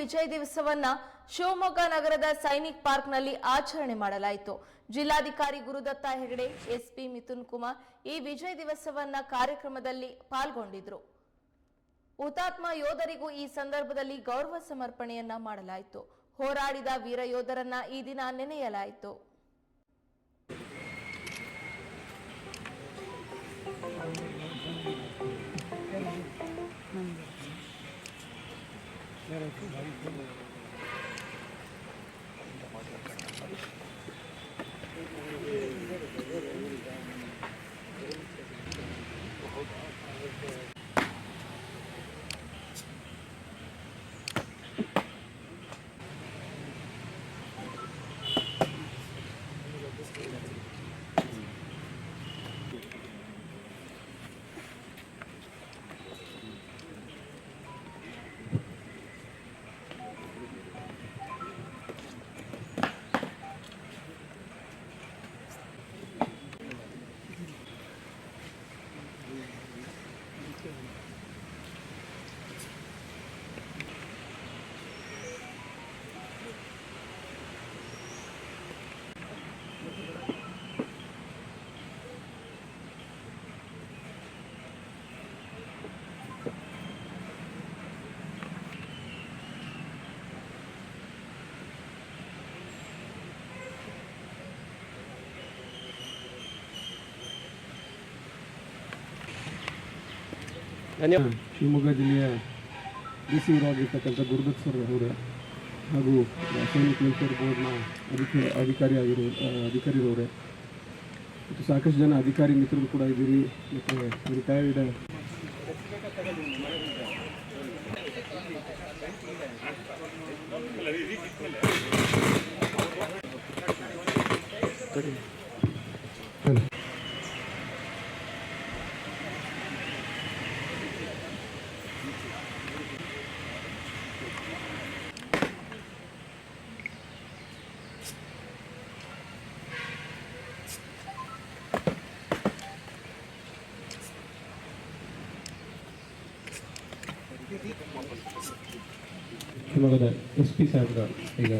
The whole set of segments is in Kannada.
ವಿಜಯ್ ದಿವಸವನ್ನ ಶಿವಮೊಗ್ಗ ನಗರದ ಸೈನಿಕ್ ಪಾರ್ಕ್ನಲ್ಲಿ ಆಚರಣೆ ಮಾಡಲಾಯಿತು. ಜಿಲ್ಲಾಧಿಕಾರಿ ಗುರುದತ್ತ ಹೆಗಡೆ, ಎಸ್ಪಿ ಮಿಥುನ್ ಕುಮಾರ್ ಈ ವಿಜಯ್ ದಿವಸವನ್ನ ಕಾರ್ಯಕ್ರಮದಲ್ಲಿ ಪಾಲ್ಗೊಂಡಿದ್ರು. ಹುತಾತ್ಮ ಯೋಧರಿಗೂ ಈ ಸಂದರ್ಭದಲ್ಲಿ ಗೌರವ ಸಮರ್ಪಣೆಯನ್ನ ಮಾಡಲಾಯಿತು. ಹೋರಾಡಿದ ವೀರ ಯೋಧರನ್ನ ಈ ದಿನ ನೆನೆಯಲಾಯಿತು. Gracias. ಧನ್ಯವಾದ ಶಿವಮೊಗ್ಗ ಜಿಲ್ಲೆಯ ಡಿ ಸಿ ಆಗಿರ್ತಕ್ಕಂಥ ಗುರುದತ್ ಸರ್ ಅವರೇ ಹಾಗೂ ಸೈನಿಕ್ ವೆಲ್ಫೇರ್ ಬೋರ್ಡ್ನ ಅಧಿಕಾರಿ ಅಧಿಕಾರಿ ಆಗಿರೋ ಅಧಿಕಾರಿರವರೇ ಮತ್ತು ಸಾಕಷ್ಟು ಜನ ಅಧಿಕಾರಿ ಮಿತ್ರರು ಕೂಡ ಇದ್ದೀರಿ. ಮತ್ತು ರಿಟೈರ್ಡ್ ಶಿವಮೊಗ್ಗದ ಎಸ್ ಪಿ ಸಾಹೇಬ್ರ ಈಗ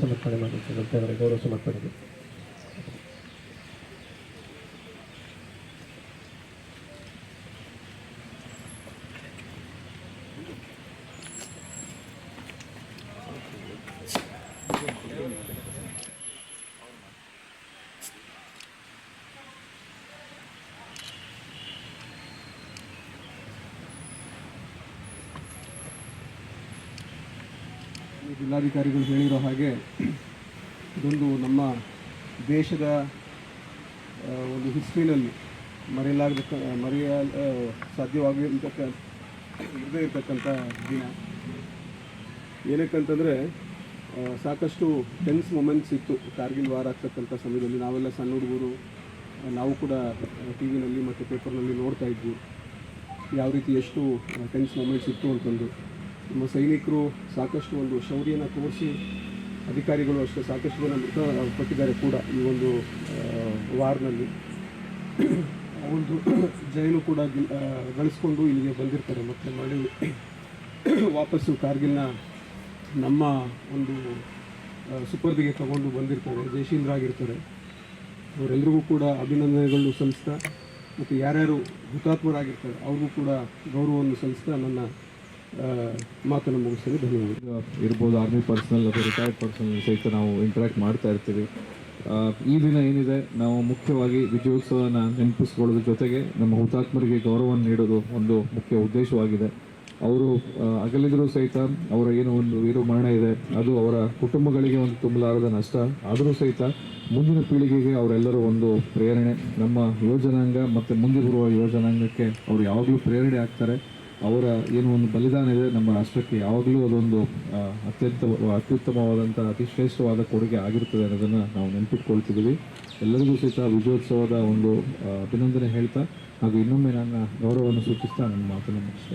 ಸಮರ್ಪಣೆ ಮಾಡಿದ್ದೇವೆ ಗೌರವ ಸಮರ್ಪಣೆಗೆ. ಜಿಲ್ಲಾಧಿಕಾರಿಗಳು ಹೇಳಿರೋ ಹಾಗೆ ಇದೊಂದು ನಮ್ಮ ದೇಶದ ಒಂದು ಹಿಸ್ಟ್ರಿನಲ್ಲಿ ಮರೆಯಲಾಗದ ಮರೆಯ ಸಾಧ್ಯವಾಗಿರ್ತಕ್ಕ ಇರದೇ ಇರತಕ್ಕಂಥ ದಿನ. ಏನಕ್ಕಂತಂದರೆ ಸಾಕಷ್ಟು ಟೆನ್ಸ್ ಮೊಮೆಂಟ್ಸ್ ಇತ್ತು. ಕಾರ್ಗಿಲ್ ವಾರ ಆಗ್ತಕ್ಕಂಥ ಸಮಯದಲ್ಲಿ ನಾವೆಲ್ಲ ಸಣ್ಣ ಹುಡುಗರು, ನಾವು ಕೂಡ ಟಿ ವಿನಲ್ಲಿ ಮತ್ತು ಪೇಪರ್ನಲ್ಲಿ ನೋಡ್ತಾ ಇದ್ವಿ. ಯಾವ ರೀತಿ ಎಷ್ಟು ಟೆನ್ಸ್ ಮೊಮೆಂಟ್ಸ್ ಇತ್ತು ಅಂತಂದು. ನಮ್ಮ ಸೈನಿಕರು ಸಾಕಷ್ಟು ಒಂದು ಶೌರ್ಯನ ತೋರಿಸಿ ಅಧಿಕಾರಿಗಳು ಅಷ್ಟೇ ಸಾಕಷ್ಟು ಜನ ಮೃತಪಟ್ಟಿದ್ದಾರೆ ಕೂಡ ಈ ಒಂದು ವಾರ್ನಲ್ಲಿ. ಒಂದು ಜೈಲು ಕೂಡ ಗಳಿಸ್ಕೊಂಡು ಇಲ್ಲಿಗೆ ಬಂದಿರ್ತಾರೆ. ಮತ್ತೆ ಮಾಡಿ ವಾಪಸ್ಸು ಕಾರ್ಗಿಲ್ನ ನಮ್ಮ ಒಂದು ಸುಪರ್ದಿಗೆ ತಗೊಂಡು ಬಂದಿರ್ತಾರೆ. ಜಯಶೀಲರಾಗಿರ್ತಾರೆ ಅವರೆಲ್ಲರಿಗೂ ಕೂಡ ಅಭಿನಂದನೆಗಳು ಸಲ್ಲಿಸ್ತಾ, ಮತ್ತು ಯಾರ್ಯಾರು ಹುತಾತ್ಮರಾಗಿರ್ತಾರೆ, ಅವ್ರಿಗೂ ಕೂಡ ಗೌರವವನ್ನು ಸಲ್ಲಿಸ್ತಾ ನನ್ನ ಮಾತನ್ನು ಮುಗಿಸಲು ಧನ್ಯವಾದ ಇರ್ಬೋದು ಆರ್ಮಿ ಪರ್ಸನಲ್ ಅಥವಾ ರಿಟೈರ್ಡ್ ಪರ್ಸನಲ್ ಸಹಿತ ನಾವು ಇಂಟ್ರ್ಯಾಕ್ಟ್ ಮಾಡ್ತಾ ಇರ್ತೀವಿ. ಈ ದಿನ ಏನಿದೆ, ನಾವು ಮುಖ್ಯವಾಗಿ ವಿಜಯೋತ್ಸವನ ನೆನಪಿಸ್ಕೊಳ್ಳೋದ್ರ ಜೊತೆಗೆ ನಮ್ಮ ಹುತಾತ್ಮರಿಗೆ ಗೌರವವನ್ನು ನೀಡೋದು ಒಂದು ಮುಖ್ಯ ಉದ್ದೇಶವಾಗಿದೆ. ಅವರು ಅಗಲಿದರೂ ಸಹಿತ ಅವರ ಏನು ಒಂದು ವೀರು ಮರಣ ಇದೆ, ಅದು ಅವರ ಕುಟುಂಬಗಳಿಗೆ ಒಂದು ತುಂಬಲಾರದ ನಷ್ಟ. ಆದರೂ ಸಹಿತ ಮುಂದಿನ ಪೀಳಿಗೆಗೆ ಅವರೆಲ್ಲರೂ ಒಂದು ಪ್ರೇರಣೆ. ನಮ್ಮ ಯುವಜನಾಂಗ ಮತ್ತು ಮುಂದೆ ಬರುವ ಯುವಜನಾಂಗಕ್ಕೆ ಅವರು ಯಾವಾಗಲೂ ಪ್ರೇರಣೆ ಆಗ್ತಾರೆ. ಅವರ ಏನು ಒಂದು ಬಲಿದಾನ ಇದೆ ನಮ್ಮ ರಾಷ್ಟ್ರಕ್ಕೆ, ಯಾವಾಗಲೂ ಅದೊಂದು ಅತ್ಯಂತ ಅತ್ಯುತ್ತಮವಾದಂಥ ಅತಿ ಶ್ರೇಷ್ಠವಾದ ಕೊಡುಗೆ ಆಗಿರುತ್ತದೆ ಅನ್ನೋದನ್ನು ನಾವು ನೆನಪಿಟ್ಕೊಳ್ತಿದ್ದೀವಿ ಎಲ್ಲರಿಗೂ ಸಹಿತ ವಿಜಯೋತ್ಸವದ ಒಂದು ಅಭಿನಂದನೆ ಹೇಳ್ತಾ, ಹಾಗೂ ಇನ್ನೊಮ್ಮೆ ನನ್ನ ಗೌರವವನ್ನು ಸೂಚಿಸ್ತಾ ನನ್ನ ಮಾತನ್ನು ಮುಗಿಸ್ತೇನೆ.